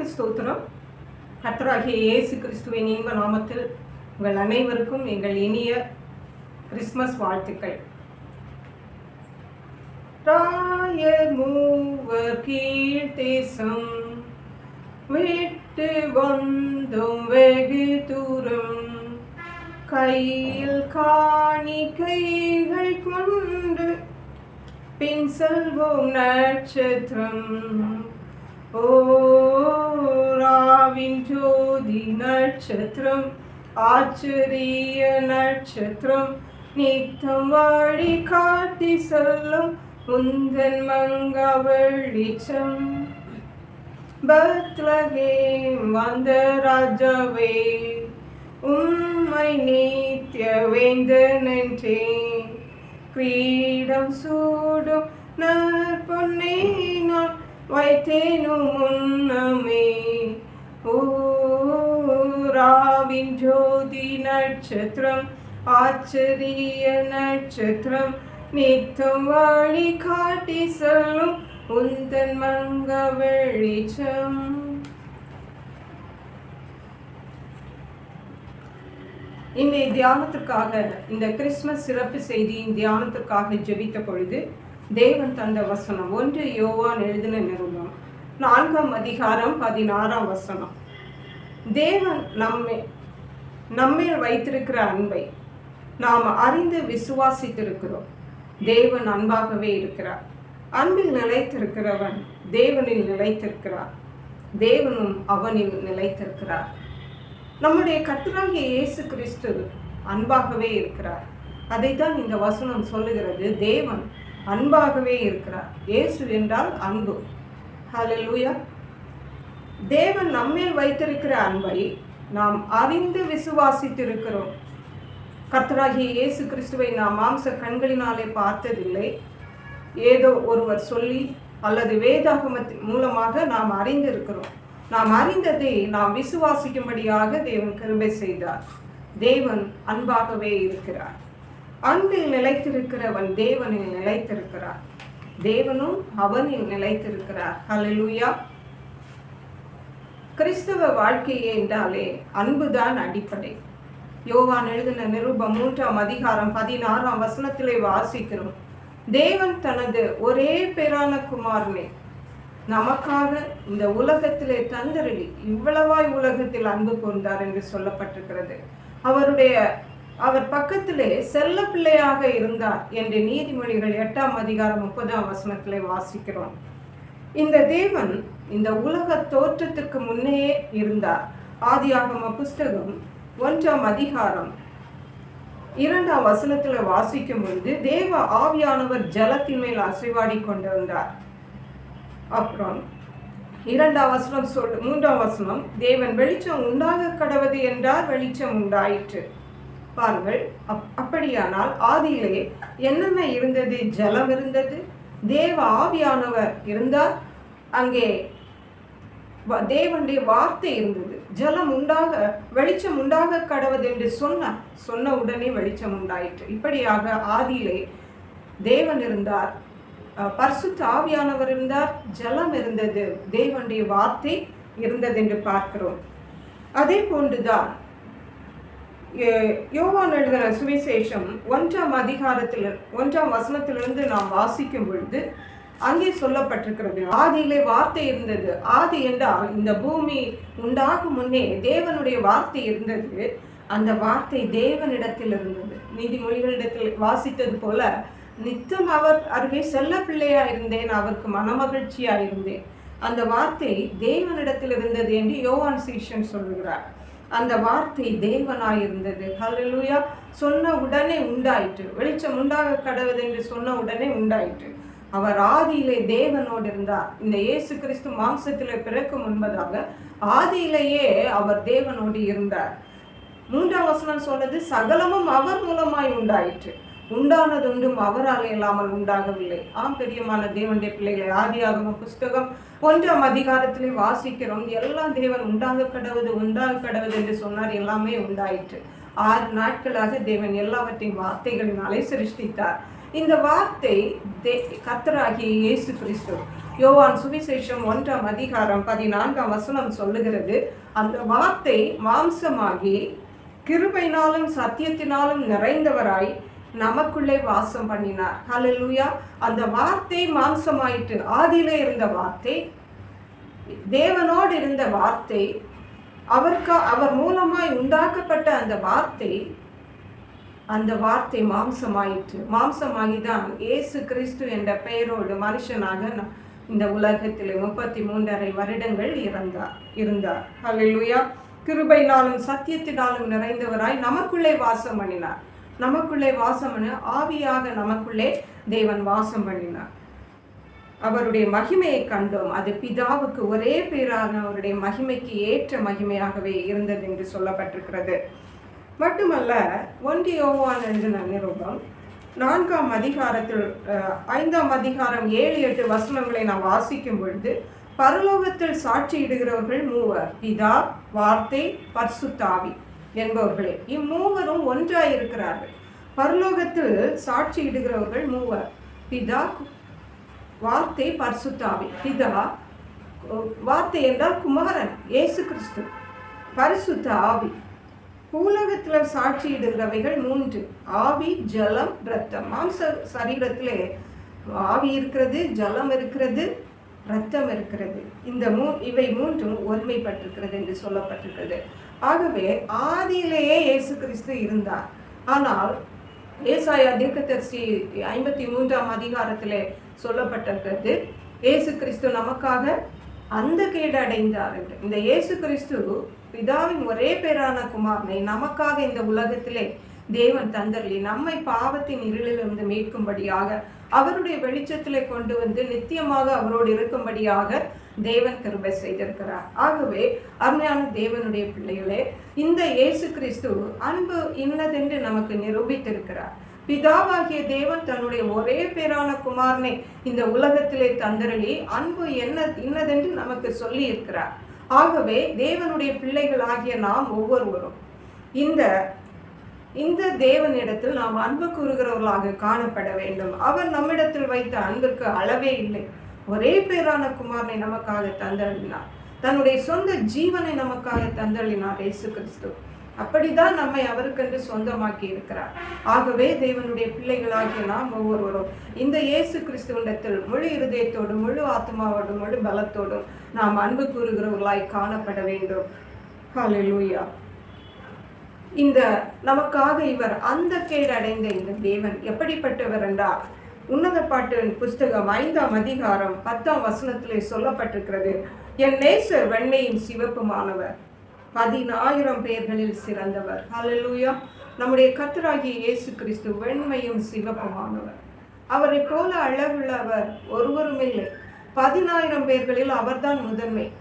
கர்த்தருக்கு ஸ்தோத்திரம். கர்த்தராகிய இயேசு கிறிஸ்துவின் இன்ப நாமத்தில் உங்கள் அனைவருக்கும் எங்கள் இனிய கிறிஸ்மஸ் வாழ்த்துக்கள். ராயர் மூவர் கீழ் தேசம் விட்டு வந்தோம் வெகு தூரம். கையில் காணிக்கைகள் கொண்டு பின் செல்வோம் நட்சத்திரம். ஓராவின் ஜோதி நட்சத்திரம் ஆச்சரிய நட்சத்திரம். நித்தம் வாடி காட்டி செல்லும் முந்தன் மங்க வெளிச்சம் பத்லகே வந்த ராஜாவே உம்மை நீத்திய வேந்தன் என்றேன் கிரீடம் சூடும் நற்பொன்னை நான் வைத்தேனு முன்னமே ஊராவின் ஜோதி நட்சத்திரம் ஆச்சரிய நட்சத்திரம் நித்தம் வழி காட்டி செல்லும் உந்தன் மங்க வெளிச்சம். இன்றைய தியானத்திற்காக இந்த கிறிஸ்மஸ் சிறப்பு செய்தியின் தியானத்திற்காக ஜெபித்த பொழுது தேவன் தந்த வசனம். ஒன்று யோவான் எழுதின நிறுவனம் நான்காம் அதிகாரம் பதினாறாம் வசனம். தேவன் நம்மை நம்மேல் வைத்திருக்கிற அன்பை நாம் அறிந்து விசுவாசித்திருக்கிறோம். தேவன் அன்பாகவே இருக்கிறார். அன்பில் நிலைத்திருக்கிறவன் தேவனில் நிலைத்திருக்கிறார். தேவனும் அவனில் நிலைத்திருக்கிறார். நம்முடைய கத்தராகிய இயேசு கிறிஸ்து அன்பாகவே இருக்கிறார். அதைத்தான் இந்த வசனம் சொல்லுகிறது. தேவன் அன்பாகவே இருக்கிறார். இயேசு என்றால் அன்பு. ஹalleluya தேவன் நம்மேல் வைத்திருக்கிற அன்பை நாம் அறிந்து விசுவாசித்திருக்கிறோம். கர்த்தராகிய இயேசு கிறிஸ்துவை நாம் மாம்ச கண்களினாலே பார்த்ததில்லை. ஏதோ ஒருவர் சொல்லி அல்லது வேதாகமத்தின் மூலமாக நாம் அறிந்திருக்கிறோம். நாம் அறிந்ததை நாம் விசுவாசிக்கும்படியாக தேவன் கிருபை செய்தார். தேவன் அன்பாகவே இருக்கிறார். அன்பில் நிலைத்திருக்கிறவன் தேவனில் நிலைத்திருக்கிறார். தேவனும் அவனில் நிலைத்திருக்கிறார். ஹalleluya கிறிஸ்தவ வாழ்க்கையே என்றாலே அன்புதான் அடிப்படை. யோவான் எழுதின நிருபம் மூன்றாம் அதிகாரம் பதினாறாம் வசனத்திலே வாசிக்கிறோம். தேவன் தனது ஒரே பேரான குமாரனை நமக்காக இந்த உலகத்திலே தந்தருளி இவ்வளவாய் உலகத்தில் அன்பு கொண்டார் என்று சொல்லப்பட்டிருக்கிறது. அவருடைய அவர் பக்கத்திலே செல்ல பிள்ளையாக இருந்தார் என்று நீதிமொழிகள் எட்டாம் அதிகாரம் முப்பதாம் வசனத்திலே வாசிக்கிறோம். இந்த தேவன் இந்த உலக தோற்றத்திற்கு முன்னே இருந்தார். ஆதியாகம புஸ்தகம் ஒன்றாம் அதிகாரம் இரண்டாம் வசனத்தில் வாசிக்கும் பொழுது தேவ ஆவியானவர் ஜலத்தின் மேல் அசைவாடி கொண்டு வந்தார் அப்புறம் இரண்டாம் வசனம் சொல் மூன்றாம் வசனம் தேவன் வெளிச்சம் உண்டாக கடவது என்றார் வெளிச்சம் உண்டாயிற்று. கேட்பார்கள் அப் அப்படியானால் ஆதியிலே என்னென்ன இருந்தது? ஜலம் இருந்தது. தேவ ஆவியானவர் இருந்தார். அங்கே வ- தேவனுடைய வார்த்தை இருந்தது. ஜலம் உண்டாக வெளிச்சம் உண்டாக கடவுது என்று சொன்னார் சொன்ன உடனே வெளிச்சம் உண்டாயிற்று. இப்படியாக ஆதியிலே தேவன் இருந்தார். பரிசுத்த ஆவியானவர் இருந்தார். ஜலம் இருந்தது. தேவனுடைய வார்த்தை இருந்தது என்று பார்க்கிறோம். அதே போன்றுதான் யோவான் எழுதின சுவிசேஷம் ஒன்றாம் அதிகாரத்தில் ஒன்றாம் வசனத்திலிருந்து நாம் வாசிக்கும் பொழுது அங்கே சொல்லப்பட்டிருக்கிறது ஆதியிலே வார்த்தை இருந்தது. ஆதி என்றால் இந்த பூமி உண்டாகும் முன்னே தேவனுடைய வார்த்தை இருந்தது. அந்த வார்த்தை தேவனிடத்தில் இருந்தது. நீதிமொழிகளிடத்தில் வாசித்தது போல நித்தம் அவர் அருகே செல்ல பிள்ளையா இருந்தேன் அவருக்கு மனமகிழ்ச்சியா இருந்தேன் அந்த வார்த்தை தேவனிடத்தில் இருந்தது என்று யோவான் சீஷன் சொல்லுகிறார். அந்த வார்த்தை தேவனாய் இருந்தது ஹalleluya. சொன்ன உடனே உண்டாயிற்று. வெளிச்சம் உண்டாக கடவுது என்று சொன்ன உடனே உண்டாயிற்று. அவர் ஆதியிலே தேவனோடு இருந்தார். இந்த இயேசு கிறிஸ்து மாம்சத்தில் பிறக்கும் முன்பதாக ஆதியிலேயே அவர் தேவனோடு இருந்தார். மூன்றாம் வசனம் சொன்னது சகலமும் அவர் மூலமாய் உண்டாயிற்று. உண்டானதொன்றும் அவரால் இல்லாமல் உண்டாகவில்லை. ஆம் பெரியமான தேவனுடைய பிள்ளைகளை ஆதியாகம புஸ்தகம் ஒன்றாம் அதிகாரத்திலே வாசிக்கிறோம். எல்லாம் தேவன் உண்டாக கடவுது உண்டாக கடவுது என்று சொன்னார். எல்லாமே உண்டாயிற்று. ஆறு நாட்களாக தேவன் எல்லாவற்றையும் வார்த்தைகளினாலே சிருஷ்டித்தார். இந்த வார்த்தை தே கத்தராகிய இயேசு கிறிஸ்து. யோவான் சுவிசேஷம் ஒன்றாம் அதிகாரம் பதினான்காம் வசனம் சொல்லுகிறது அந்த வார்த்தை மாம்சமாகி கிருபைனாலும் சத்தியத்தினாலும் நிறைந்தவராய் நமக்குள்ளே வாசம் பண்ணினார். ஹலலூயா அந்த வார்த்தை மாம்சமாயிட்டு ஆதியில இருந்த வார்த்தை தேவனோடு இருந்த வார்த்தை அவருக்கு அவர் மூலமாய் உண்டாக்கப்பட்ட அந்த வார்த்தை அந்த வார்த்தை மாம்சமாயிற்று. மாம்சமாகி தான் இயேசு கிறிஸ்து என்ற பெயரோடு மனுஷனாக இந்த உலகத்தில் முப்பத்தி மூன்றரை வருடங்கள் இறந்தார் இருந்தார். ஹalleluya. கிருபையினாலும் சத்தியத்தினாலும் நிறைந்தவராய் நமக்குள்ளே வாசம் பண்ணினார். நமக்குள்ளே வாசம் பண்ண ஆவியாக நமக்குள்ளே தேவன் வாசம் பண்ணினார். அவருடைய மகிமையை கண்டோம். அது பிதாவுக்கு ஒரே பேரான அவருடைய மகிமைக்கு ஏற்ற மகிமையாகவே இருந்தது என்று சொல்லப்பட்டிருக்கிறது. மட்டுமல்ல ஒன்று யோவான் எழுதின நிருபம் நான்காம் அதிகாரத்தில் ஐந்தாம் அதிகாரம் ஏழு எட்டு வசனங்களை நாம் வாசிக்கும் பொழுது பரலோகத்தில் சாட்சியிடுகிறவர்கள் மூவர் பிதா வார்த்தை பர்சுத்தாவி. என்பவர்களே. இம்மூவரும் ஒன்றாய் இருக்கிறார்கள் பரலோகத்தில் சாட்சியிடுகிறவர்கள் மூவர். பிதா வார்த்தை பரிசுத்தாவி. பிதா வார்த்தை என்றால் குமாரன் இயேசு கிறிஸ்து. பரிசுத்த ஆவி. பூலகத்தில் சாட்சியிடுகிறவைகள் மூன்று. ஆவி ஜலம் ரத்தம் மாம்ச சரீரத்திலே ஆவி இருக்கிறது ஜலம் இருக்கிறது ரத்தம் இருக்கிறது. இந்த மூ இவை மூன்றும் ஒருமைப்பட்டிருக்கிறது என்று சொல்லப்பட்டிருக்கிறது. ஆகவே ஆதியிலேயே இயேசு கிறிஸ்து இருந்தார். ஆனால் ஏசாயா தீர்க்கதரிசி ஐம்பத்தி மூன்றாம் அதிகாரத்திலே சொல்லப்பட்டிருக்கிறது இயேசு கிறிஸ்து நமக்காக அந்த கேடு அடைந்தார் என்று. இந்த இயேசு கிறிஸ்து பிதாவின் ஒரே பேரான குமாரனை நமக்காக இந்த உலகத்திலே தேவன் தந்தரலி நம்மை பாவத்தின் இருளிலிருந்து மீட்கும்படியாக அவருடைய வெளிச்சத்திலே கொண்டு வந்து நித்தியமாக அவரோடு இருக்கும்படியாக தேவன் கிருபை செய்திருக்கிறார். ஆகவே அருமையான தேவனுடைய பிள்ளைகளே இந்த இயேசு கிறிஸ்து அன்பு இன்னதென்று நமக்கு நிரூபித்திருக்கிறார். பிதாவாகிய தேவன் தன்னுடைய ஒரே பேரான குமாரனை இந்த உலகத்திலே தந்தரளி அன்பு என்ன இன்னதென்று நமக்கு சொல்லி இருக்கிறார் ஆகவே தேவனுடைய பிள்ளைகளாகிய நாம் ஒவ்வொருவரும் இந்த இந்த தேவனிடத்தில் நாம் அன்பு கூறுகிறவர்களாக காணப்பட வேண்டும். அவர் நம்மிடத்தில் வைத்த அன்பிற்கு அளவே இல்லை. ஒரே பேரான குமாரனை நமக்காக தந்தளினார் தன்னுடைய சொந்த ஜீவனை நமக்காக தந்தளினார் இயேசு கிறிஸ்து. அப்படிதான் நம்மை அவருக்கென்று சொந்தமாக்கி இருக்கிறார். ஆகவே தேவனுடைய பிள்ளைகளாகிய நாம் ஒவ்வொருவரும் இந்த இயேசு கிறிஸ்துவனிடத்தில் முழு இருதயத்தோடும் முழு ஆத்மாவோடும் முழு பலத்தோடும் நாம் அன்பு கூறுகிறவர்களாய் காணப்பட வேண்டும். ஹalleluya இந்த நமக்காக இவர் அந்த கேடு அடைந்த இந்த தேவன் எப்படிப்பட்டவர் என்றால் உன்னத பாட்டின் புஸ்தகம் ஐந்தாம் அதிகாரம் பத்தாம் வசனத்திலே சொல்லப்பட்டிருக்கிறது. என் நேசர் வெண்மையின் சிவப்புமானவர் பதினாயிரம் பேர்களில் சிறந்தவர். ஹalleluya. நம்முடைய கத்தராகிய இயேசு கிறிஸ்து வெண்மையும் சிவப்புமானவர். அவரை போல அழகுள்ளவர் ஒருவரும் இல்லை. பதினாயிரம் பேர்களில் அவர்தான் முதன்மை.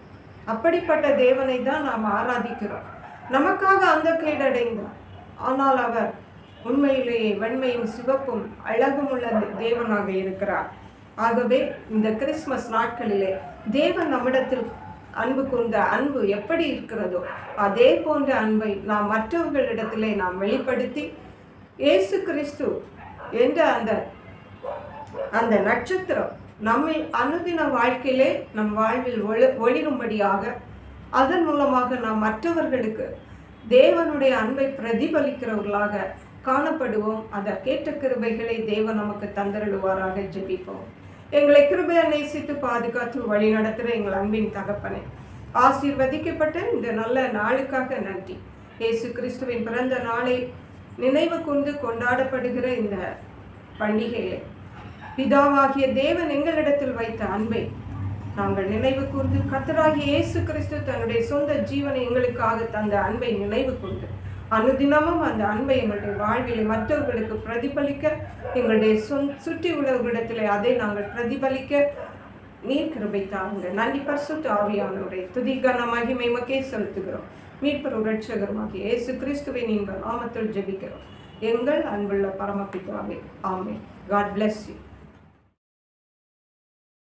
அப்படிப்பட்ட தேவனை தான் நாம் ஆராதிக்கிறோம். நமக்காக அந்த கேடடைந்தார் ஆனால் அவர் உண்மையிலேயே வெண்மையும் சிவப்பும் அழகும் உள்ள தேவனாக இருக்கிறார். ஆகவே இந்த கிறிஸ்மஸ் நாட்களிலே தேவன் நம்மிடத்தில் அன்பு கொண்ட அன்பு எப்படி இருக்கிறதோ அதே போன்ற அன்பை நாம் மற்றவர்களிடத்திலே நாம் வெளிப்படுத்தி இயேசு கிறிஸ்து என்ற அந்த அந்த நட்சத்திரம் நம்மில் அனுதின வாழ்க்கையிலே நம் வாழ்வில் ஒளி ஒளிரும்படியாக அதன் மூலமாக நாம் மற்றவர்களுக்கு தேவனுடைய அன்பை பிரதிபலிக்கிறவர்களாக காணப்படுவோம். அதற்கேற்ற கிருபைகளை தேவன் நமக்கு தந்தருடுவாராக ஜெபிப்போம். எங்களை கிருபையை நேசித்து பாதுகாத்து வழி நடத்துகிற எங்கள் அன்பின் தகப்பனை ஆசீர்வதிக்கப்பட்ட இந்த நல்ல நாளுக்காக நன்றி. இயேசு கிறிஸ்துவின் பிறந்த நாளை நினைவு கொண்டு கொண்டாடப்படுகிற இந்த பண்டிகையை பிதாவாகிய தேவன் எங்களிடத்தில் வைத்த அன்பை நாங்கள் நினைவு கூர்ந்து கத்தராகி இயேசு கிறிஸ்து தன்னுடைய சொந்த ஜீவனை எங்களுக்காக தந்த அன்பை நினைவு கொண்டு அனுதினமும் அந்த அன்பை எங்களுடைய வாழ்விலை மற்றவர்களுக்கு பிரதிபலிக்க எங்களுடைய சொந் சுற்றி உள்ளவர்களிடத்தில் அதை நாங்கள் பிரதிபலிக்க நீர் கிருபை தாருங்க. நன்றி பரிசுத்த ஆவியானவரை. துதி மகிமை மக்கே செலுத்துகிறோம். மீட்பர் ரட்சகருமாகிய இயேசு கிறிஸ்துவின் இன்ப நாமத்தில் ஜெபிக்கிறோம். எங்கள் அன்புள்ள பரமபிதாவே ஆமே காட் பிளஸ் யூ